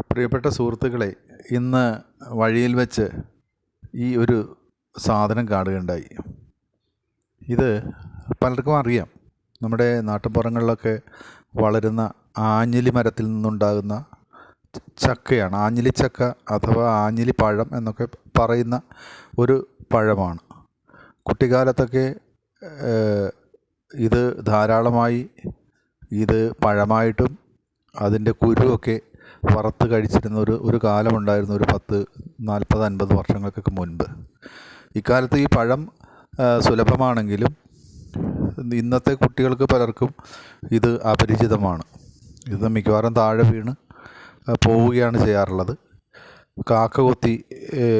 പ്രിയപ്പെട്ട സുഹൃത്തുക്കളെ ഇന്ന് വഴിയിൽ വെച്ച് ഈ ഒരു സാധനം കാണുകയുണ്ടായി. ഇത് പലർക്കും അറിയാം. നമ്മുടെ നാട്ടുപുറങ്ങളിലൊക്കെ വളരുന്ന ആഞ്ഞിലി മരത്തിൽ നിന്നുണ്ടാകുന്ന ചക്കയാണ്. ആഞ്ഞിലി ചക്ക അഥവാ ആഞ്ഞിലി പഴം എന്നൊക്കെ പറയുന്ന ഒരു പഴമാണ്. കുട്ടിക്കാലത്തൊക്കെ ഇത് ധാരാളമായി ഇത് പഴമായിട്ടും അതിന്റെ കുരുവൊക്കെ വറുത്ത് കഴിച്ചിരുന്ന ഒരു ഒരു കാലമുണ്ടായിരുന്നു ഒരു പത്ത് നാൽപ്പത് അൻപത് വർഷങ്ങൾക്കൊക്കെ മുൻപ്. ഇക്കാലത്ത് ഈ പഴം സുലഭമാണെങ്കിലും ഇന്നത്തെ കുട്ടികൾക്ക് പലർക്കും ഇത് അപരിചിതമാണ്. ഇത് മിക്കവാറും താഴെ വീണ് പോവുകയാണ് ചെയ്യാറുള്ളത്. കാക്ക കൊത്തി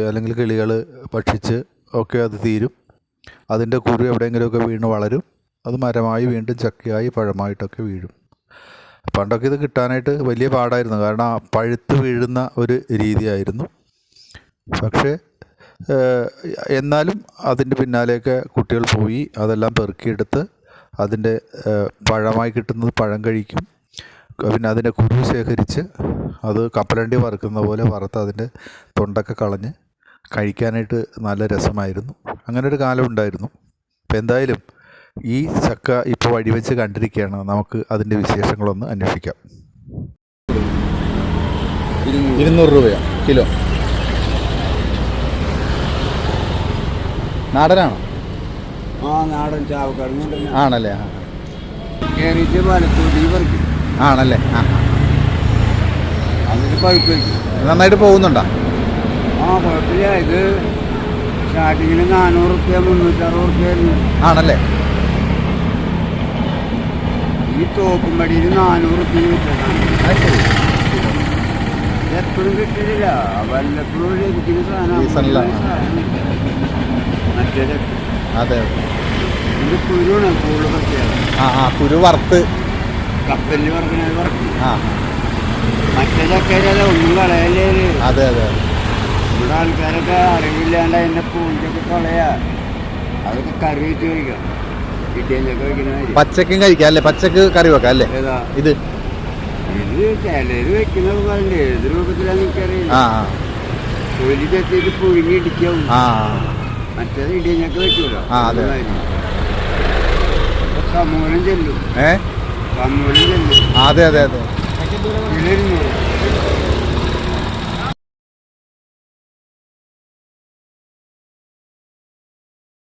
അല്ലെങ്കിൽ കിളികൾ ഭക്ഷിച്ച് ഒക്കെ അത് തീരും. അതിന്റെ കുരു എവിടെയെങ്കിലുമൊക്കെ വീണ് വളരും. അത് മരമായി വീണ്ടും ചക്കയായി പഴമായിട്ടൊക്കെ വീഴും. പണ്ടൊക്കെ ഇത് കിട്ടാനായിട്ട് വലിയ പാടായിരുന്നു. കാരണം ആ പഴുത്ത് വീഴുന്ന ഒരു രീതിയായിരുന്നു. പക്ഷേ എന്നാലും അതിന്റെ പിന്നാലെയൊക്കെ കുട്ടികൾ പോയി അതെല്ലാം പെറുക്കിയെടുത്ത് അതിന്റെ പഴമായി കിട്ടുന്നത് പഴം കഴിക്കും. പിന്നെ അതിന്റെ കുരു ശേഖരിച്ച് അത് കപ്പലണ്ടി വറുക്കുന്ന പോലെ വറുത്ത് അതിന്റെ തൊണ്ടൊക്കെ കളഞ്ഞ് കഴിക്കാനായിട്ട് നല്ല രസമായിരുന്നു. അങ്ങനെ ഒരു കാലം ഉണ്ടായിരുന്നു. അപ്പം എന്തായാലും ഈ ചക്ക ഇപ്പോൾ വഴിവെച്ച് കണ്ടിരിക്കുകയാണ്. നമുക്ക് അതിന്റെ വിശേഷങ്ങളൊന്ന് അന്വേഷിക്കാം. ഇരുന്നൂറ് രൂപയാണ് കിലോ. നാടനാണോ? ആ നാടൻ ചാവക്കാട് ആണല്ലേ? ആണല്ലേ? ആ നന്നായിട്ട് പോകുന്നുണ്ടോ? ആ കുഴപ്പമില്ല. ഇത് സ്റ്റാർട്ടിങ്ങിൽ നാനൂറ് റുപ്യ മുന്നൂറ്ററുപത് റുപ്യ ആണല്ലേ? ഈ തോക്കും നാനൂറ് റുപ്യ ശരി. എപ്പോഴും കിട്ടിയില്ല വല്ലപ്പോഴും ലഭിക്കുന്ന. സാധനം മറ്റേത് അതെ ഇത് കുരുവാണ് കൂടുതൽ പ്രത്യേകത ആ ആ കുരു വറുത്ത്. കപ്പലിൽ ആ. മറ്റേ ചക്കയിലല്ല ഒന്നും കളയല്ലേ. അതെ അതെ ഇവിടെ ആൾക്കാരൊക്കെ അറിവില്ലാണ്ട് അതിന്റെ പൂഞ്ചൊക്കെ കളയാ. അതൊക്കെ കറി വെച്ച് കഴിക്കാം. പച്ചക്കും കഴിക്കാം അല്ലേ? പച്ചക്ക് കറി വെക്കാം അല്ലേ? ഇത് ആ മറ്റേത് ഇടിയഞ്ഞൊക്കെ വെക്കൂലോ അതെ. അതുമാതിരി. ഇപ്പൊ സമൂലം ചെല്ലും. ഏ? സമൂലം ചെല്ലും. അതെ അതെ